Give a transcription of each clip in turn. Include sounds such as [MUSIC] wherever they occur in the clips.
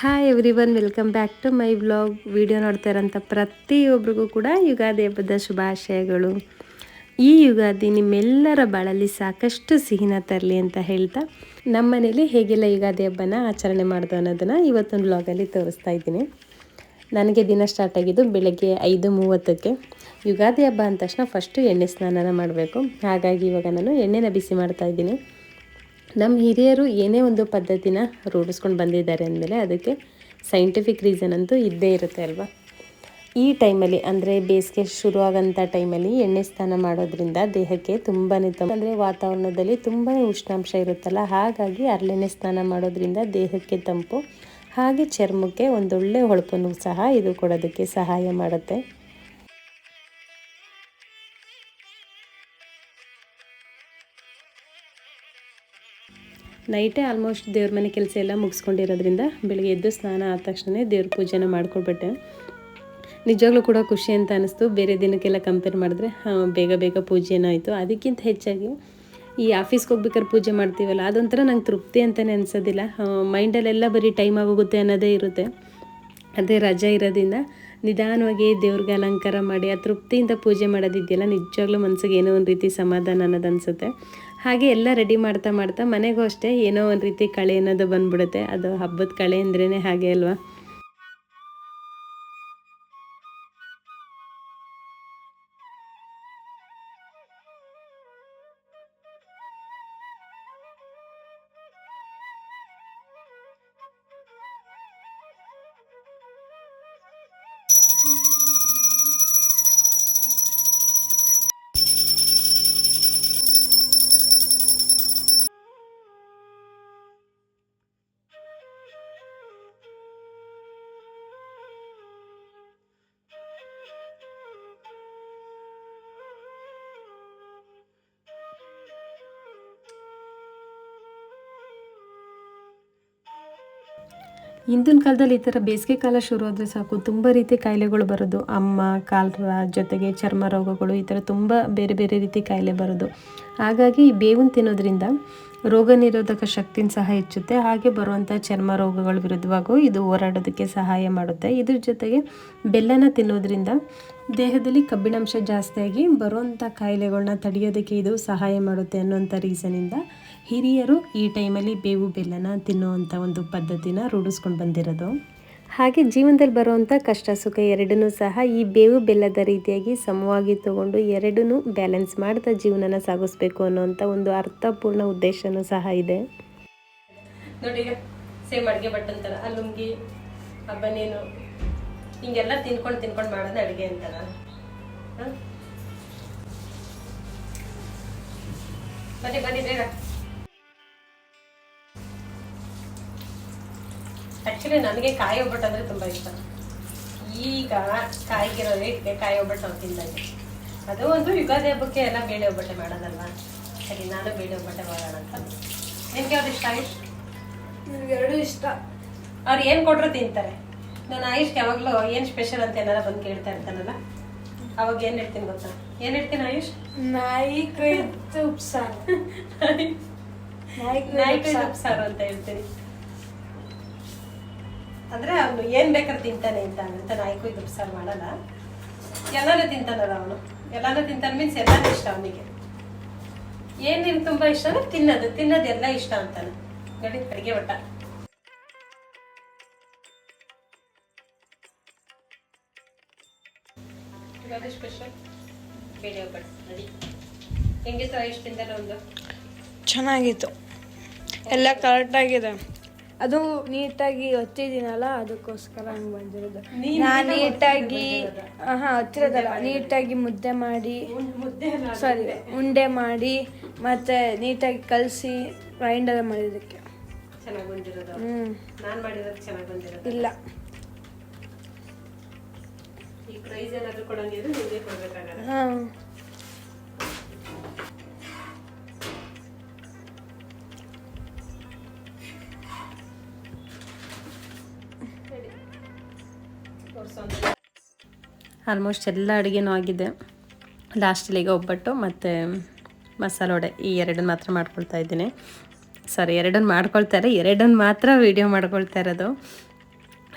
Hi everyone welcome back to my blog video ನೋಡ್ತಾ ಇರೋಂಥ ಪ್ರತಿಯೊಬ್ಬರಿಗೂ ಕೂಡ ಯುಗಾದಿ ಹಬ್ಬದ ಶುಭಾಶಯಗಳು. ಈ ಯುಗಾದಿ ನಿಮ್ಮೆಲ್ಲರ ಬಾಳಲ್ಲಿ ಸಾಕಷ್ಟು ಸಿಹಿನ ತರಲಿ ಅಂತ ಹೇಳ್ತಾ ನಮ್ಮ ಮನೇಲಿ ಹೇಗೆಲ್ಲ ಯುಗಾದಿ ಹಬ್ಬನ ಆಚರಣೆ ಮಾಡ್ದು ಅನ್ನೋದನ್ನು ಇವತ್ತೊಂದು ಬ್ಲಾಗಲ್ಲಿ ತೋರಿಸ್ತಾ ಇದ್ದೀನಿ. ನನಗೆ ದಿನ ಸ್ಟಾರ್ಟ್ ಆಗಿದ್ದು ಬೆಳಗ್ಗೆ ಐದು ಮೂವತ್ತಕ್ಕೆ. ಯುಗಾದಿ ಹಬ್ಬ ಅಂದ ತಕ್ಷಣ ಫಸ್ಟು ಎಣ್ಣೆ ಸ್ನಾನನ ಮಾಡಬೇಕು. ಹಾಗಾಗಿ ಇವಾಗ ನಾನು ಎಣ್ಣೆನ ಬಿಸಿ ಮಾಡ್ತಾ ಇದ್ದೀನಿ. ನಮ್ಮ ಹಿರಿಯರು ಏನೇ ಒಂದು ಪದ್ಧತಿನ ರೂಢಿಸ್ಕೊಂಡು ಬಂದಿದ್ದಾರೆ ಅಂದಮೇಲೆ ಅದಕ್ಕೆ ಸೈಂಟಿಫಿಕ್ ರೀಸನ್ ಅಂತೂ ಇದ್ದೇ ಇರುತ್ತೆ ಅಲ್ವಾ? ಈ ಟೈಮಲ್ಲಿ ಅಂದರೆ ಬೇಸಿಗೆ ಶುರುವಾಗಂಥ ಟೈಮಲ್ಲಿ ಎಣ್ಣೆ ಸ್ನಾನ ಮಾಡೋದ್ರಿಂದ ದೇಹಕ್ಕೆ ತುಂಬಾ ತಮ್ಮ ಅಂದರೆ ವಾತಾವರಣದಲ್ಲಿ ತುಂಬಾ ಉಷ್ಣಾಂಶ ಇರುತ್ತಲ್ಲ, ಹಾಗಾಗಿ ಅರಳೆಣ್ಣೆ ಸ್ನಾನ ಮಾಡೋದ್ರಿಂದ ದೇಹಕ್ಕೆ ತಂಪು, ಹಾಗೆ ಚರ್ಮಕ್ಕೆ ಒಂದೊಳ್ಳೆ ಹೊಳಪನ್ನು ಸಹ ಇದು ಕೊಡೋದಕ್ಕೆ ಸಹಾಯ ಮಾಡುತ್ತೆ. ನೈಟೇ ಆಲ್ಮೋಸ್ಟ್ ದೇವ್ರ ಮನೆ ಕೆಲಸ ಎಲ್ಲ ಮುಗಿಸ್ಕೊಂಡಿರೋದ್ರಿಂದ ಬೆಳಗ್ಗೆ ಎದ್ದು ಸ್ನಾನ ಆದ ತಕ್ಷಣ ದೇವ್ರ ಪೂಜೆನ ಮಾಡ್ಕೊಳ್ಬಿಟ್ಟೆ ನಿಜವಾಗ್ಲೂ ಕೂಡ ಖುಷಿ ಅಂತ ಅನಿಸ್ತು. ಬೇರೆ ದಿನಕ್ಕೆಲ್ಲ ಕಂಪೇರ್ ಮಾಡಿದ್ರೆ ಬೇಗ ಬೇಗ ಪೂಜೆನೂ ಆಯಿತು. ಅದಕ್ಕಿಂತ ಹೆಚ್ಚಾಗಿ ಈ ಆಫೀಸ್ಗೆ ಹೋಗ್ಬೇಕಾದ್ರೆ ಪೂಜೆ ಮಾಡ್ತೀವಲ್ಲ, ಅದೊಂಥರ ನಂಗೆ ತೃಪ್ತಿ ಅಂತಲೇ ಅನಿಸೋದಿಲ್ಲ. ಮೈಂಡಲ್ಲೆಲ್ಲ ಬರೀ ಟೈಮ್ ಆಗೋಗುತ್ತೆ ಅನ್ನೋದೇ ಇರುತ್ತೆ. ಅದೇ ರಜೆ ಇರೋದ್ರಿಂದ ನಿಧಾನವಾಗಿ ದೇವ್ರಿಗೆ ಅಲಂಕಾರ ಮಾಡಿ, ಆ ತೃಪ್ತಿಯಿಂದ ಪೂಜೆ ಮಾಡೋದಿದೆಯಲ್ಲ, ನಿಜವಾಗ್ಲೂ ಮನಸ್ಸಿಗೆ ಏನೋ ಒಂದು ರೀತಿ ಸಮಾಧಾನ ಅನ್ನೋದು ಅನಿಸುತ್ತೆ. ಹಾಗೆ ಎಲ್ಲ ರೆಡಿ ಮಾಡ್ತಾ ಮಾಡ್ತಾ ಮನೆಗೂ ಅಷ್ಟೇ ಏನೋ ಒಂದು ರೀತಿ ಕಳೆ ಅನ್ನೋದು ಬಂದ್ಬಿಡುತ್ತೆ. ಅದು ಹಬ್ಬದ ಕಳೆ ಅಂದ್ರೇ ಹಾಗೆ ಅಲ್ವಾ? ಹಿಂದಿನ ಕಾಲದಲ್ಲಿ ಈ ಥರ ಬೇಸಿಗೆ ಕಾಲ ಶುರು ಆದರೆ ಸಾಕು. ತುಂಬ ರೀತಿ ಕಾಯಿಲೆಗಳು ಬರೋದು. ಅಮ್ಮ, ಕಾಲರ ಜೊತೆಗೆ ಚರ್ಮ ರೋಗಗಳು ಈ ಥರ ತುಂಬ ಬೇರೆ ಬೇರೆ ರೀತಿ ಕಾಯಿಲೆ ಬರೋದು. ಹಾಗಾಗಿ ಈ ಬೇವಿನ ತಿನ್ನೋದ್ರಿಂದ ರೋಗ ನಿರೋಧಕ ಶಕ್ತಿನ ಸಹ ಹೆಚ್ಚುತ್ತೆ. ಹಾಗೆ ಬರುವಂಥ ಚರ್ಮ ರೋಗಗಳ ವಿರುದ್ಧವಾಗೂ ಇದು ಹೋರಾಡೋದಕ್ಕೆ ಸಹಾಯ ಮಾಡುತ್ತೆ. ಇದ್ರ ಜೊತೆಗೆ ಬೆಲ್ಲನ ತಿನ್ನೋದ್ರಿಂದ ದೇಹದಲ್ಲಿ ಕಬ್ಬಿಣಾಂಶ ಜಾಸ್ತಿಯಾಗಿ ಬರುವಂಥ ಕಾಯಿಲೆಗಳನ್ನ ತಡೆಯೋದಕ್ಕೆ ಇದು ಸಹಾಯ ಮಾಡುತ್ತೆ ಅನ್ನೋಂಥ ರೀಸನಿಂದ ಹಿರಿಯರು ಈ ಟೈಮಲ್ಲಿ ಬೇವು ಬೆಲ್ಲನ ತಿನ್ನುವಂಥ ಒಂದು ಪದ್ಧತಿನ ರೂಢಿಸ್ಕೊಂಡು ಬಂದಿರೋದು. ಹಾಗೆ ಜೀವನದಲ್ಲಿ ಬರುವಂಥ ಕಷ್ಟ ಸುಖ ಎರಡನ್ನೂ ಸಹ ಈ ಬೇವು ಬೆಲ್ಲದ ರೀತಿಯಾಗಿ ಸಮವಾಗಿ ತಗೊಂಡು ಎರಡನ್ನೂ ಬ್ಯಾಲೆನ್ಸ್ ಮಾಡ್ತಾ ಜೀವನನ ಸಾಗಿಸ್ಬೇಕು ಅನ್ನೋಂಥ ಒಂದು ಅರ್ಥಪೂರ್ಣ ಉದ್ದೇಶನೂ ಸಹ ಇದೆ. ನೋಡಿ ಈಗ ಸೇಮ್ ಅಡುಗೆ ಬಟ್ಟಂತಾರ ಆ ಲುಂಗಿ ಹಬ್ಬನೇನು ಬನೇನು ಹಿಂಗೆಲ್ಲ ತಿನ್ಕೊಂಡು ತಿನ್ಕೊಂಡು ಮಾಡೋದು ಅಡುಗೆ ಅಂತಾರ? ಬನ್ನಿ ಬನ್ನಿ ಬೇಗ. ಆ್ಯಕ್ಚುಲಿ ನನಗೆ ಕಾಯಿ ಒಬ್ಬಟ್ಟು ಅಂದರೆ ತುಂಬ ಇಷ್ಟ. ಈಗ ಕಾಯಿಗಿರೋ ರೇಟ್ಗೆ ಕಾಯಿ ಒಬ್ಬಟ್ಟು ನಾವು ತಿಂದಂಗೆ ಅದು ಒಂದು ಯುಗಾದಿ ಹಬ್ಬಕ್ಕೆ ಎಲ್ಲ ಬೇಳೆ ಒಬ್ಬಟ್ಟೆ ಮಾಡೋದಲ್ವಾ? ಸರಿ ನಾನು ಬೇಳೆ ಒಬ್ಬಟ್ಟೆ ಮಾಡೋಣ ಅಂತ ನಿಮ್ಗೆ ಯಾವ್ದು ಇಷ್ಟ ಆಯುಷ್? ಎರಡು ಇಷ್ಟ. ಅವ್ರು ಏನು ಕೊಟ್ಟರು ತಿಂತಾರೆ? ನಾನು ಆಯುಷ್ ಯಾವಾಗಲೂ ಏನು ಸ್ಪೆಷಲ್ ಅಂತ ಏನಾರ ಬಂದು ಕೇಳ್ತಾ ಇರ್ತಾನಲ್ಲ ಅವಾಗ ಏನು ಹೇಳ್ತೀನಿ ಗೊತ್ತಾ? ಏನು ಹೇಳ್ತೀನಿ ಆಯುಷ್? ನಾಯಿ ಕೈ ಉಪ್ಸಾರು. ನಾಯಿ ಉಪ್ಸಾರು ಕೈ ಸಾರು ಅಂತ ಹೇಳ್ತೀನಿ. ಅಂದ್ರೆ ಅವನು ಏನ್ ಬೇಕಾದ್ರೆ ತಿಂತಾನೆ ಅಂತ ಅಂತ ನಾಯ್ಕು ಇದು ಉಪ್ಸಾರು ಮಾಡಲ್ಲ. ಎಲ್ಲಾನು ತಿಂತಾನಲ್ಲ ಅವನು. ಎಲ್ಲಾನು ತಿಂತಾನ ಮೀನ್ಸ್ ಎಲ್ಲಾನು ಇಷ್ಟ ಅವನಿಗೆ. ಏನ್ ನಿಮ್ಗೆ ತುಂಬಾ ಇಷ್ಟ ಅಂದ್ರೆ ತಿನ್ನೋದು. ತಿನ್ನೋದು ಎಲ್ಲ ಇಷ್ಟ ಅಂತಾನೆ. ನೋಡಿ, ಅಡಿಗೆ ಒಟ್ಟ. ಸ್ಪೆಷಲ್ ಹೆಂಗಿತ್ತು ಎಷ್ಟು ಒಂದು? ಚೆನ್ನಾಗಿತ್ತು. ಎಲ್ಲ ಕರೆಕ್ಟಾಗಿದೆ ಅದು ನೀಟಾಗಿ ಹಚ್ಚಿದೀನಲ್ಲ ಅದಕ್ಕೋಸ್ಕರ ಹಂಗೆ ಬಂದಿರೋದು. ನಾನು ನೀಟಾಗಿ ಹಾಂ ಹತ್ತಿರದಲ್ಲ ನೀಟಾಗಿ ಮುದ್ದೆ ಮಾಡಿ ಸಾರಿ ಉಂಡೆ ಮಾಡಿ ಮತ್ತೆ ನೀಟಾಗಿ ಕಲಸಿ ಗ್ರೈಂಡರ್ ಮಾಡಿದ್ದಕ್ಕೆ ಚೆನ್ನಾಗಿ ಬಂದಿರೋದು? ಹ್ಞೂ ನಾನ್ ಮಾಡಿರೋದು ಚೆನ್ನಾಗಿ ಬಂದಿರೋದು? ಇಲ್ಲ. ಈ ಪ್ರೈಸ್ ಏನಾದ್ರು ಕೊಡಂಗಿದ್ರೆ ನಿಮಗೆ ಕೊಡ್ಬೇಕಾಗಲ್ಲ ಹಾಂ. ಆಲ್ಮೋಸ್ಟ್ ಎಲ್ಲ ಅಡುಗೆನೂ ಆಗಿದೆ. ಲಾಸ್ಟಲ್ಲಿ ಈಗ ಒಬ್ಬಟ್ಟು ಮತ್ತು ಮಸಾಲೆ ವಡೆ, ಈ ಎರಡನ್ನ ಮಾತ್ರ ಮಾಡ್ಕೊಳ್ತಾ ಇದ್ದೀನಿ. ಸಾರಿ ಎರಡನ್ನು ಮಾಡ್ಕೊಳ್ತಾರೆ ಎರಡನ್ನು ಮಾತ್ರ ವೀಡಿಯೋ ಮಾಡ್ಕೊಳ್ತಾ ಇರೋದು.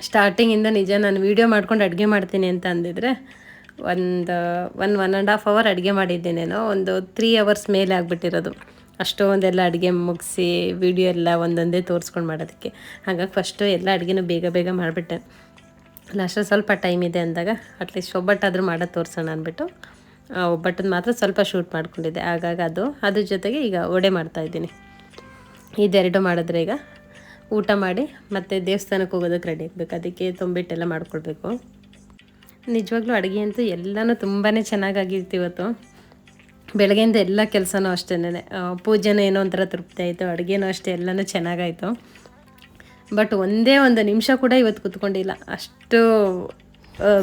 ಸ್ಟಾರ್ಟಿಂಗಿಂದ ನಿಜ ನಾನು ವೀಡಿಯೋ ಮಾಡ್ಕೊಂಡು ಅಡುಗೆ ಮಾಡ್ತೀನಿ ಅಂತ ಅಂದಿದ್ರೆ, ಒಂದು one one and half hour ಅಡುಗೆ ಮಾಡಿದ್ದೇನೇನೋ ಒಂದು ತ್ರೀ ಅವರ್ಸ್ ಮೇಲೆ ಆಗಿಬಿಟ್ಟಿರೋದು. ಅಷ್ಟೊಂದೆಲ್ಲ ಅಡುಗೆ ಮುಗಿಸಿ ವಿಡಿಯೋ ಎಲ್ಲ ಒಂದೊಂದೇ ತೋರಿಸ್ಕೊಂಡು ಮಾಡೋದಕ್ಕೆ. ಹಾಗಾಗಿ ಫಸ್ಟು ಎಲ್ಲ ಅಡುಗೆನೂ ಬೇಗ ಬೇಗ ಮಾಡಿಬಿಟ್ಟೆ. ಲಾಸ್ಟಲ್ಲಿ ಸ್ವಲ್ಪ ಟೈಮ್ ಇದೆ ಅಂದಾಗ ಅಟ್ಲೀಸ್ಟ್ ಒಬ್ಬಟ್ಟಾದರೂ ಮಾಡೋದು ತೋರಿಸೋಣ ಅಂದ್ಬಿಟ್ಟು ಒಬ್ಬಟ್ಟನ್ನು ಮಾತ್ರ ಸ್ವಲ್ಪ ಶೂಟ್ ಮಾಡಿಕೊಂಡಿದ್ದೆ. ಆಗಾಗ ಅದು, ಅದ್ರ ಜೊತೆಗೆ ಈಗ ಒಡೆ ಮಾಡ್ತಾಯಿದ್ದೀನಿ ಇದೆರಡು ಮಾಡಿದ್ರೆ ಈಗ ಊಟ ಮಾಡಿ ಮತ್ತು ದೇವಸ್ಥಾನಕ್ಕೆ ಹೋಗೋದಕ್ಕೆ ರೆಡಿ ಆಗಬೇಕು. ಅದಕ್ಕೆ ತುಂಬಿಟ್ಟೆಲ್ಲ ಮಾಡ್ಕೊಳ್ಬೇಕು. ನಿಜವಾಗ್ಲೂ ಅಡುಗೆ ಅಂತೂ ಎಲ್ಲನೂ ತುಂಬಾ ಚೆನ್ನಾಗಾಗಿರ್ತಿ ಇವತ್ತು. ಬೆಳಗ್ಗೆಯಿಂದ ಎಲ್ಲ ಕೆಲಸನೂ ಅಷ್ಟೇನೆ. ಪೂಜೆನೂ ಏನೋ ಒಂಥರ ತೃಪ್ತಿ ಆಯಿತು, ಅಡುಗೆನೂ ಅಷ್ಟೇ, ಎಲ್ಲನೂ ಚೆನ್ನಾಗಾಯಿತು. ಬಟ್ ಒಂದೇ ಒಂದು ನಿಮಿಷ ಕೂಡ ಇವತ್ತು ಕೂತ್ಕೊಂಡಿಲ್ಲ. ಅಷ್ಟು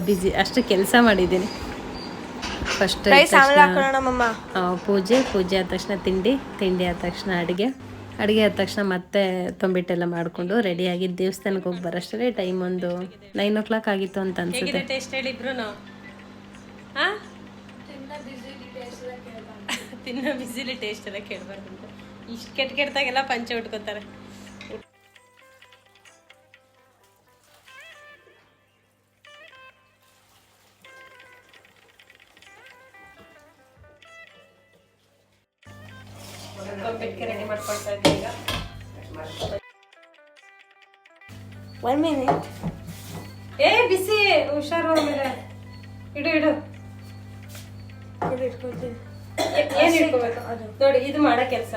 ಬ್ಯುಸಿ ಅಷ್ಟು ಕೆಲಸ ಮಾಡಿದ್ದೀನಿ. ಫಸ್ಟ್ ಪೂಜೆ ಪೂಜೆ ಆದ ತಕ್ಷಣ ತಿಂಡಿ ತಿಂಡಿ ಆದ ತಕ್ಷಣ ಅಡುಗೆ. ಅಡುಗೆ ಆದ ತಕ್ಷಣ ಮತ್ತೆ ತೊಂಬಿಟ್ಟೆಲ್ಲ ಮಾಡಿಕೊಂಡು ರೆಡಿಯಾಗಿ ದೇವಸ್ಥಾನಕ್ಕೆ ಹೋಗಿ ಬರೋಷ್ಟೇ ಟೈಮ್ ಒಂದು ನೈನ್ ಓ ಕ್ಲಾಕ್ ಆಗಿತ್ತು ಅಂತ ಅನ್ಸುತ್ತೆ. ಹೇಗಿದೆ ಟೇಸ್ಟ್ ಹೇಳಿ ಇಬ್ರು ಹಾ ತಿನ್ನೋ ಬಿಸಿಲಿ ಟೇಸ್ಟ್ ಎಲ್ಲ ಕೇಳಬಾರ್ದು [LAUGHS] ಅಂತ. ಇಷ್ಟು ಕೆಟ್ಟ ಕೆಟ್ಟದಾಗೆಲ್ಲ ಪಂಚೆ ಉಟ್ಕೋತಾರೆ. ರೆಡಿ ಮಾಡ್ಕೊಳ್ತಾ ಇದ್ದೀನಿ ಈಗ. ಒನ್ ಮಿನಿಟ್ ಏ ಬಿಸಿ ಹುಷಾರು ಆಮೇಲೆ ಇಡು ಇಡು. ಏನ್ ಇಟ್ಕೋಬೇಕು? ನೋಡಿ ಇದು ಮಾಡೋ ಕೆಲಸ.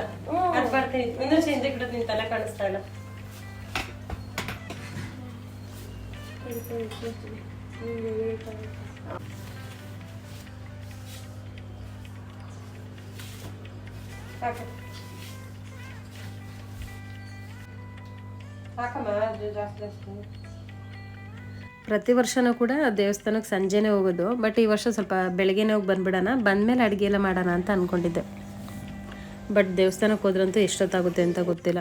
ಅದು ಬರ್ತೀನಿ ಇನ್ನೂ ಹಿಂದೆ ಇಡೋದು ನಿನ್ ತಲೆ ಕಾಣಿಸ್ತಾ ಇಲ್ಲ. ಪ್ರತಿ ವರ್ಷನೂ ಕೂಡ ದೇವಸ್ಥಾನಕ್ಕೆ ಸಂಜೆನೇ ಹೋಗೋದು ಬಟ್ ಈ ವರ್ಷ ಸ್ವಲ್ಪ ಬೆಳಗ್ಗೆನೇ ಹೋಗಿ ಬಂದ್ಬಿಡೋಣ. ಬಂದಮೇಲೆ ಅಡುಗೆ ಎಲ್ಲ ಮಾಡೋಣ ಅಂತ ಅಂದ್ಕೊಂಡಿದ್ದೆ ಬಟ್ ದೇವಸ್ಥಾನಕ್ಕೆ ಹೋದ್ರಂತೂ ಎಷ್ಟೊತ್ತಾಗುತ್ತೆ ಅಂತ ಗೊತ್ತಿಲ್ಲ.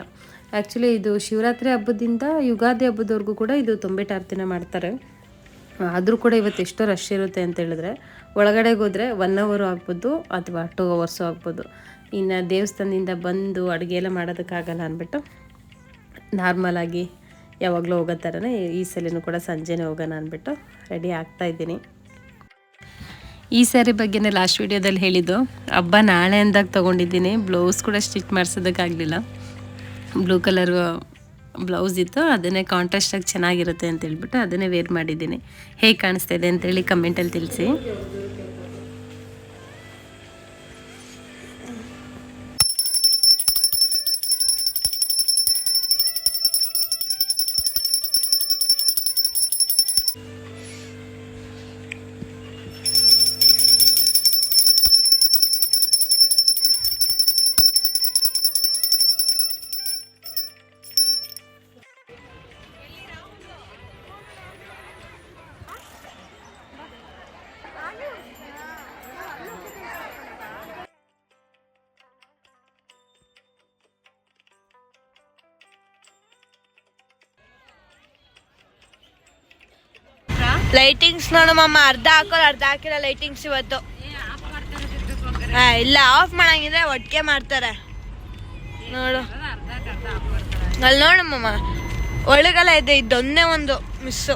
ಆ್ಯಕ್ಚುಲಿ ಇದು ಶಿವರಾತ್ರಿ ಹಬ್ಬದಿಂದ ಯುಗಾದಿ ಹಬ್ಬದವರೆಗೂ ಕೂಡ ಇದು ತೊಂಬೆಟಾರ್ತಿನ ಮಾಡ್ತಾರೆ. ಆದರೂ ಕೂಡ ಇವತ್ತು ಎಷ್ಟೋ ರಶ್ ಇರುತ್ತೆ ಅಂತ ಹೇಳಿದ್ರೆ, ಒಳಗಡೆಗೆ ಹೋದರೆ ಒನ್ ಅವರು ಆಗ್ಬೋದು ಅಥವಾ ಟೂ ಅವರ್ಸು ಆಗ್ಬೋದು. ಇನ್ನು ದೇವಸ್ಥಾನದಿಂದ ಬಂದು ಅಡುಗೆ ಎಲ್ಲ ಮಾಡೋದಕ್ಕಾಗಲ್ಲ ಅಂದ್ಬಿಟ್ಟು ನಾರ್ಮಲಾಗಿ ಯಾವಾಗಲೂ ಹೋಗೋ ಥರನೇ ಈ ಸಲಿನೂ ಕೂಡ ಸಂಜೆನೇ ಹೋಗೋಣ ಅಂದ್ಬಿಟ್ಟು ರೆಡಿ ಆಗ್ತಾ ಇದ್ದೀನಿ. ಈ ಸ್ಯಾರಿ ಬಗ್ಗೆನೇ ಲಾಸ್ಟ್ ವೀಡಿಯೋದಲ್ಲಿ ಹೇಳಿದ್ದು, ಹಬ್ಬ ನಾಳೆ ಅಂದಾಗ ತೊಗೊಂಡಿದ್ದೀನಿ ಬ್ಲೌಸ್ ಕೂಡ ಸ್ಟಿಚ್ ಮಾಡಿಸೋದಕ್ಕಾಗಲಿಲ್ಲ. ಬ್ಲೂ ಕಲರ್ ಬ್ಲೌಸ್ ಇತ್ತು, ಅದನ್ನೇ ಕಾಂಟ್ರಾಸ್ಟಾಗಿ ಚೆನ್ನಾಗಿರುತ್ತೆ ಅಂತ ಹೇಳ್ಬಿಟ್ಟು ಅದನ್ನೇ ವೇರ್ ಮಾಡಿದ್ದೀನಿ. ಹೇಗೆ ಕಾಣಿಸ್ತಾ ಇದೆ ಅಂತೇಳಿ ಕಮೆಂಟಲ್ಲಿ ತಿಳಿಸಿ. ಲೈಟಿಂಗ್ಸ್ ನೋಡು ಅರ್ಧ ಹಾಕೋರು ಅರ್ಧ ಹಾಕಿಲ್ಲ ಲೈಟಿಂಗ್ಸ್ ಇವತ್ತು. ಇಲ್ಲ ಆಫ್ ಮಾಡಂಗಿದ್ರೆ ಒಟ್ಟಿಗೆ ಮಾಡ್ತಾರೆ. ನೋಡು. ಅಲ್ಲಿ ನೋಡು ಮಮ್ಮ ಒಳಗೆಲ್ಲ ಇದೆ ಇದೊಂದೇ ಒಂದು ಮಿಸ್ಸು